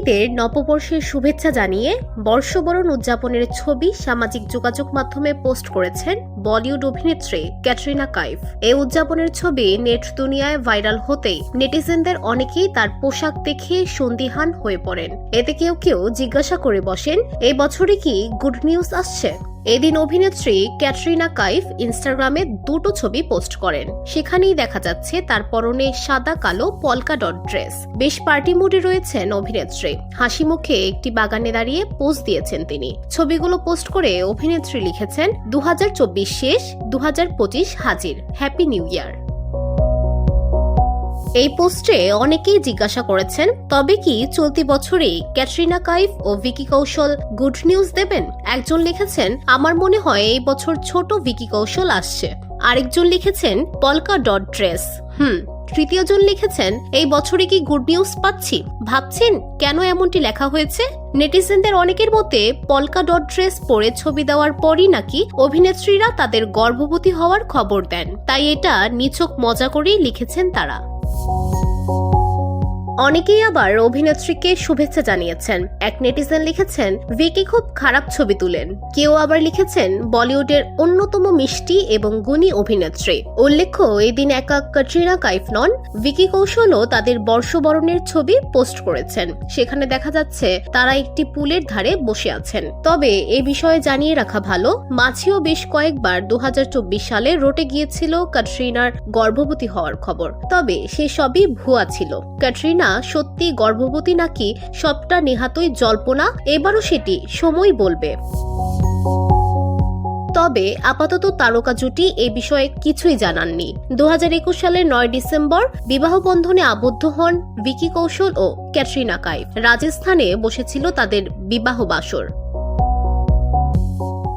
বাঙালিদের নববর্ষের শুভেচ্ছা জানিয়ে বর্ষবরণ উদযাপনের ছবি সামাজিক যোগাযোগ মাধ্যমে পোস্ট করেছেন বলিউড অভিনেত্রী ক্যাটরিনা কাইফ। এই উদযাপনের ছবি নেট দুনিয়ায় ভাইরাল হতেই নেটিজেনদের অনেকেই তার পোশাক দেখে সন্দিহান হয়ে পড়েন। এতে কেউ কেউ জিজ্ঞাসা করে বসেন, এই বছরে কি গুড নিউজ আসছে? এদিন অভিনেত্রী ক্যাটরিনা কাইফ ইনস্টাগ্রামে দুটো ছবি পোস্ট করেন। সেখানেই দেখা যাচ্ছে তার পরনে সাদা, কালো পলকা ডট ড্রেস। বেশ পার্টি মুডে রয়েছেন অভিনেত্রী। হাসি মুখে একটি বাগানে দাঁড়িয়ে পোজ দিয়েছেন তিনি। ছবিগুলো পোস্ট করে অভিনেত্রী লিখেছেন দু হাজার চব্বিশ শেষ দু হাজার পঁচিশ হাজির। Happy new year. এই পোস্টে অনেকেই জিজ্ঞাসা করেছেন, তবে কি চলতি বছরেই ক্যাটরিনা কাইফ ও ভিকি কৌশল গুড নিউজ দেবেন? একজন লিখেছেন, আমার মনে হয় এই বছর ছোট ভিকি কৌশল আসছে। আরেকজন লিখেছেন, পলকা ডট ড্রেস। হুম, তৃতীয়জন লিখেছেন, এই বছরে কি গুড নিউজ পাচ্ছি? ভাবছেন, কেন এমনটি লেখা হয়েছে? নেটিজেনদের অনেকের মতে, পলকা ডট ড্রেস পরে ছবি দেওয়ার পরই নাকি অভিনেত্রীরা তাদের গর্ভবতী হওয়ার খবর দেন। তাই এটা নিছক মজা করেই লিখেছেন তারা। অনেকেই আবার অভিনেত্রীকে শুভেচ্ছা জানিয়েছেন। এক নেটিজেন লিখেছেন, ভিকি খুব খারাপ ছবি তুলেন। কেউ আবার লিখেছেন, বলিউডের অন্যতম মিষ্টি এবং গুণী অভিনেত্রী। উল্লেখ্য এই দিন একা ক্যাটরিনা কাইফ নন, ভিকি কৌশলও তাদের বর্ষবরণের ছবি পোস্ট করেছেন। সেখানে দেখা যাচ্ছে, তারা একটি পুলের ধারে বসে আছেন। তবে এ বিষয়ে জানিয়ে রাখা ভালো, মাঝেও বেশ কয়েকবার দু হাজার চব্বিশ সালে রোটে গিয়েছিল ক্যাটরিনার গর্ভবতী হওয়ার খবর। তবে সে সবই ভুয়া ছিল। ক্যাটরিনা সত্যি গর্ভবতী নাকি সবটা নেহাতই জল্পনা? এবারও সেটি সময় বলবে। তবে আপাতত তারকা জুটি এ বিষয়ে কিছুই জানাননি। দু হাজার একুশ সালের নয় ডিসেম্বর বিবাহ বন্ধনে আবদ্ধ হন ভিকি কৌশল ও ক্যাটরিনা কাইফ। রাজস্থানে বসেছিল তাদের বিবাহ বাসর।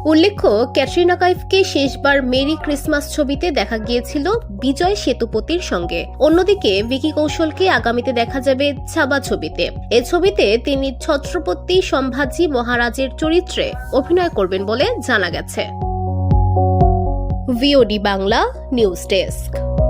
উল্লেখ্য, ক্যাটরিনা কাইফকে শেষবার মেরি ক্রিসমাস ছবিতে দেখা গিয়েছিল বিজয় সেতুপতির সঙ্গে। অন্যদিকে, ভিকি কৌশলকে আগামীতে দেখা যাবে ছাবা ছবিতে। এ ছবিতে তিনি ছত্রপতি সম্ভাজি মহারাজের চরিত্রে অভিনয় করবেন বলে জানা গেছে। Bangla news desk.